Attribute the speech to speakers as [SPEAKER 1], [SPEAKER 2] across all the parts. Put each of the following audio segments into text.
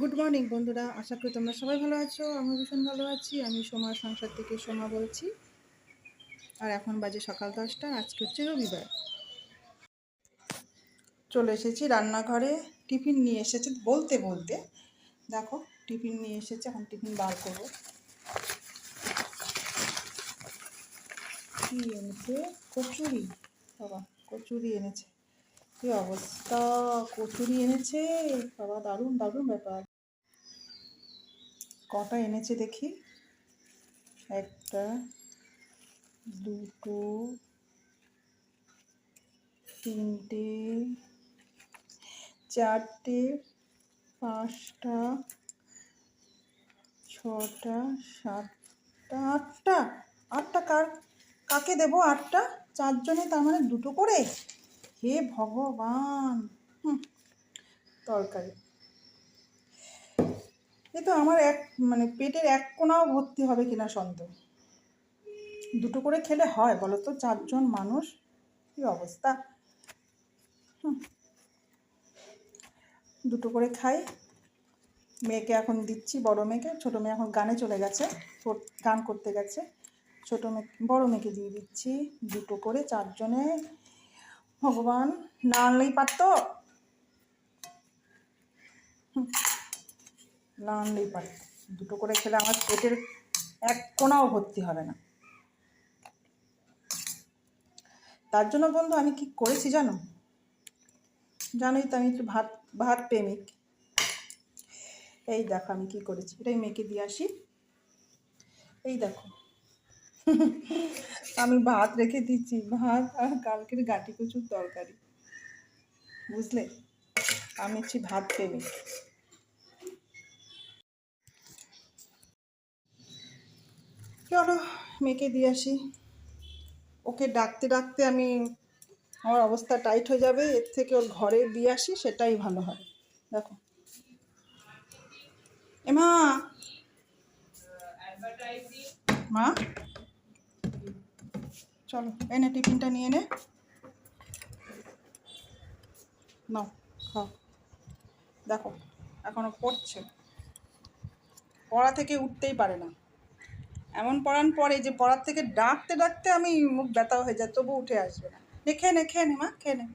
[SPEAKER 1] Good morning বন্ধুরা। আশা করি তোমরা সবাই ভালো আছো। আমি ভীষণ ভালো আছি। আমি সোমার সংসার থেকে সোমা বলছি। আর এখন বাজে সকাল দশটা। আজকে হচ্ছে রবিবার। চলে এসেছি রান্নাঘরে। টিফিন নিয়ে এসেছে বলতে বলতে। দেখো, টিফিন নিয়ে এসেছে। এখন টিফিন বার করব। কি এনেছে? কচুরি। বাবা, কচুরি এনেছে। কি অবস্থা? কচুরি এনেছে। বাবা, দারুণ দারুণ ব্যাপার। কটা এনেছে দেখি? একটা দুটো তিনটে চারটে পাঁচটা ছটা সাতটা আটটা। আটটা কার? কাকে দেবো আটটা? চারজনে তার মানে দুটো করে? হে ভগবান! হুম, তরকারি। এ তো আমার এক মানে পেটের এক কোনাও ভর্তি হবে কিনা সন্দেহ। দুটো করে খেলে হয় বলো তো চারজন মানুষ, কি অবস্থা। দুটো করে খাই। মেয়েকে এখন দিচ্ছি, বড় মেয়েকে। ছোটো মেয়ে এখন গানে চলে গেছে গান করতে গেছে। ছোটো মেয়ে, বড় মেয়েকে দিয়ে দিচ্ছি। দুটো করে চারজনে। ভগবান, না আনলেই পারতো? হুম, না আনলেই পারতো দুটো করে খেলে আমার পেটের এক কোনাও ভর্তি হবে না। তার জন্য বন্ধু আমি কি করেছি জানো? জানোই তো আমি একটু ভাত ভাত প্রেমিক। এই দেখো আমি কি করেছি এটাই মেয়েকে দিয়ে আসি। এই দেখো। আমি ভাত রেখে দিচ্ছি ভাত আর কালকের গাটি কচুর তরকারি। বুঝলে? আমি হচ্ছি ভাত প্রেমিক। চলো, মেয়েকে দিয়ে আসি। ওকে ডাকতে ডাকতে আমি, আমার অবস্থা টাইট হয়ে যাবে, এর থেকে ওর ঘরে দিয়ে আসি, সেটাই ভালো হয়। দেখো। এমা! মা! চলো, এনে টিফিনটা নিয়ে নে। নাও, খাও। দেখো, এখনও পড়ছে। পড়া থেকে উঠতেই পারে না। এমন পড়ান পরে যে পড়ার থেকে ডাকতে ডাকতে আমি মুখ ব্যথা হয়ে যায়, তবু উঠে আসবে না। খেয়ে নে খেয়ে নে মা, খেয়ে নে।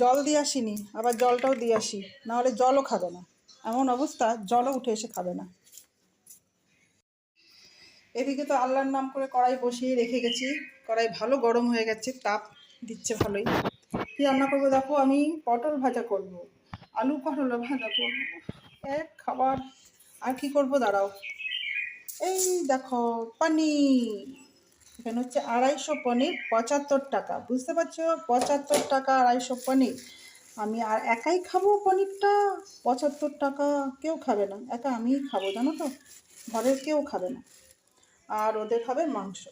[SPEAKER 1] জল দিয়ে আসিনি, আবার জলটাও দিয়ে আসি নাহলে জলও খাবে না। এমন অবস্থা, জলও উঠে এসে খাবে না। এদিকে তো আল্লাহর নাম করে কড়াই বসিয়ে রেখে গেছি, কড়াই ভালো গরম হয়ে গেছে, তাপ দিচ্ছে ভালোই। কি রান্না করব দেখো? আমি পটল ভাজা করব, আলু পটল ভাজা করব, এক খাবার আর কি করব? দাঁড়াও। এই দেখো, পনির। এখানে হচ্ছে আড়াইশো পনির, পঁচাত্তর টাকা। বুঝতে পারছ? পঁচাত্তর টাকা, আড়াইশো পনির। আমি আর একাই খাব পনিরটা? পঁচাত্তর টাকা কেউ খাবে না। একা আমিই খাব, জানো তো? ঘরের কেউ খাবে না। আর ওদের খাবে মাংস।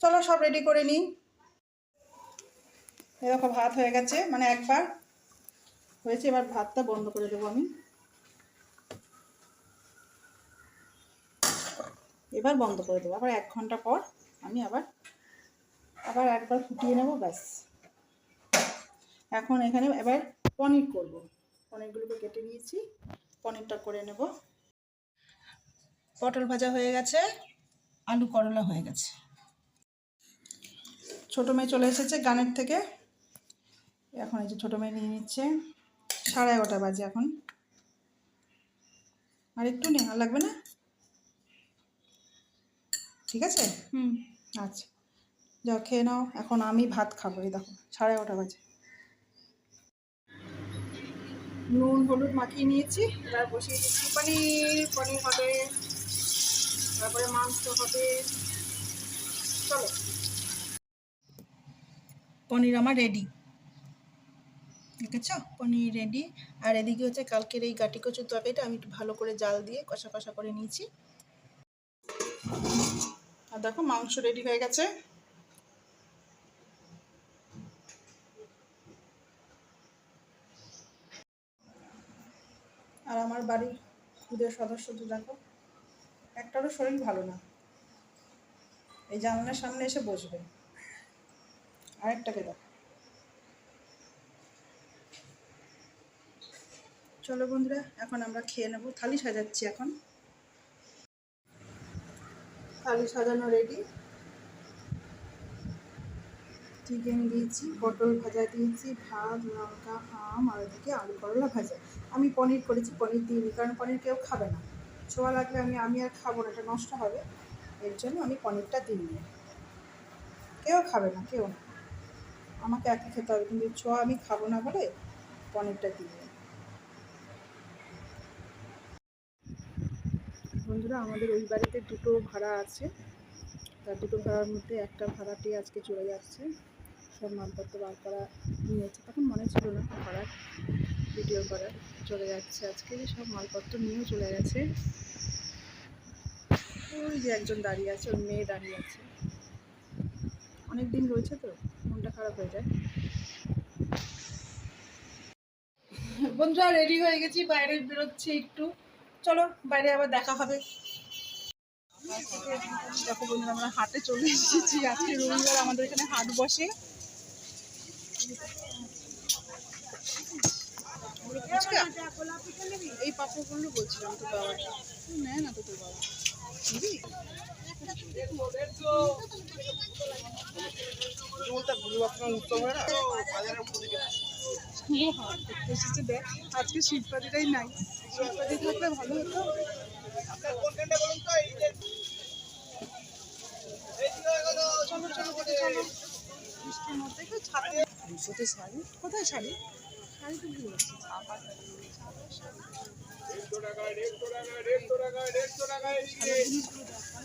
[SPEAKER 1] চলো সব রেডি করে নিই। এরকম ভাত হয়ে গেছে। মানে একবার হয়েছে, এবার ভাতটা বন্ধ করে দেবো আমি। এবার বন্ধ করে দেবো। আবার এক ঘণ্টা পর আমি আবার আবার একবার ফুটিয়ে নেব, ব্যাস। এখন এখানে এবার পনির করব। পনিরগুলোকে কেটে নিয়েছি, পনিরটা করে নেব। পটল ভাজা হয়ে গেছে, আলু করলা হয়ে গেছে। ছোটো মেয়ে চলে এসেছে গানের থেকে। এখন এই যে ছোটো মেয়ে নিয়ে নিচ্ছে। সাড়ে এগারোটা বাজে এখন। আর একটু নে আর লাগবে না? ঠিক আছে? হুম। আচ্ছা। যাও খেয়ে নাও। এখন আমি ভাত খাব এই দেখো সাড়ে এগারোটা বাজে। নুন হলুদ মাখিয়ে নিয়েছি এবার বসিয়ে দিচ্ছি পনির। পনির হবে তারপরে মাংস হবে। চলো। পনির আমার রেডি দেখেছ? পনির রেডি আর এদিকে হচ্ছে কালকের এই গাটি কচুর তরকারিটা আমি একটু ভালো করে জাল দিয়ে কষা কষা করে নিয়েছি। আর দেখো মাংস রেডি হয়ে গেছে। আর আমার বাড়ির খুদের সদস্য তো দেখো, একটারও শরীর ভালো না। এই জানলার সামনে এসে বসবে। আরেকটাকে দেখো। চলো বন্ধুরা, এখন আমরা খেয়ে নেব। থালি সাজাচ্ছি এখন। থালি সাজানো রেডি চিকেন দিয়েছি, পটল ভাজা দিয়েছি, ভাত, লঙ্কা, আম, আর ওদিকে আলু করলা ভাজা। আমি পনির করেছি, পনির দিইনি, কারণ পনির কেউ খাবে না। ছোঁয়া লাগলে আমি আমি আর খাব না, এটা নষ্ট হবে। এর জন্য আমি পনিরটা দিইনি। কেউ খাবে না, কেউ না। আমাকে একা খেতে হবে, কিন্তু ছোঁয়া আমি খাব না বলে পনিরটা দিইনি। বন্ধুরা, আমাদের ওই বাড়িতে দুটো ভাড়া আছে। তার দুটো ভাড়ার মধ্যে একটা ভাড়াটি আজকে চলে যাচ্ছে। সব মালপত্র বার করা নিয়েছে। তখন মনে ছিল না করার ভিডিও করার। চলে যাচ্ছে আজকে সব মালপত্র নিয়েও চলে গেছে। ওই যে একজন দাঁড়িয়ে আছে, ওর মেয়ে দাঁড়িয়ে আছে। অনেক দিন রয়েছে তো, মনটা খারাপ হয়ে যায়। বন্ধুরা রেডি হয়ে গেছি, বাইরে বেরোচ্ছি একটু। চলো, বাইরে আবার দেখা হবে। দেখো বন্ধুরা, আমরা হাটে চলে এসেছি। আজকে রবিবার, আমাদের এখানে হাট বসে। এই পাপড়গুলো বলছিলাম তো বাবা নেয় না তো তোর বাবা। এসেছে দেখ আজকে শিবপাতিটাই নাই। শিবপাতি থাকলে ভালো হতো। চলো চলো দেখে চলো। বৃষ্টির মধ্যে একটু ছাড়ে দুশোতে শাড়ি? কোথায় শাড়ি? শাড়ি তো ভুলে গেছি। এখন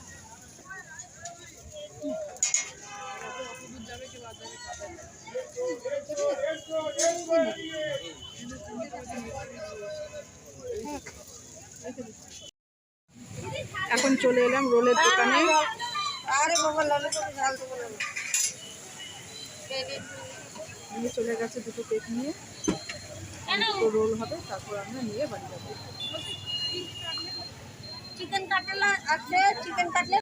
[SPEAKER 1] চলে এলাম রোলের দোকানে। চলে গেছে দুটো কেক নিয়ে। রোল হবে তারপর আমরা নিয়ে বাড়ি যাব।
[SPEAKER 2] চিকেন কাটলা আছে চিকেন কাটলে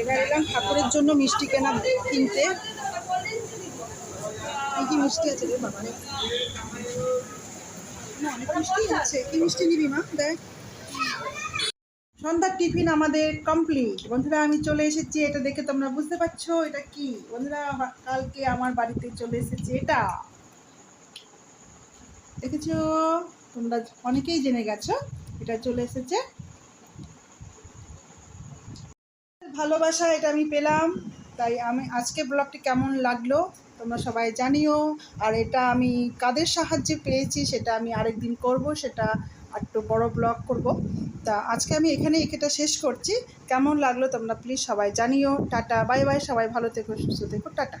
[SPEAKER 1] এবার এলাম ঠাকুরের জন্য মিষ্টি কেনা কিনতে। কি কি মিষ্টি আছে রে বাবা না, অনেক মিষ্টি আছে। কি মিষ্টি নিবি মা? দেখ। সন্ধ্যার টিফিন আমাদের কমপ্লিট বন্ধুরা, আমি চলে এসেছি, এটা দেখে তোমরা বুঝতে পারছ এটা কি? বন্ধুরা কালকে আমার বাড়িতে চলে এসেছে এটা। দেখেছ? তোমরা অনেকেই জেনে গেছো, এটা চলে এসেছে। ভালোবাসা এটা আমি পেলাম, তাই আমি আজকে ব্লগটি কেমন লাগল তোমরা সবাই জানিও। আর এটা আমি কাদের সাহায্যে পেয়েছি, সেটা আমি আরেকদিন করব, সেটা একটু বড় ব্লগ করব। তা আজকে আমি এখানে একেটা শেষ করছি। কেমন লাগল তোমরা প্লিজ সবাই জানিও। টাটা বাই বাই সবাই ভালো থেকো, সুস্থ থেকো, টাটা।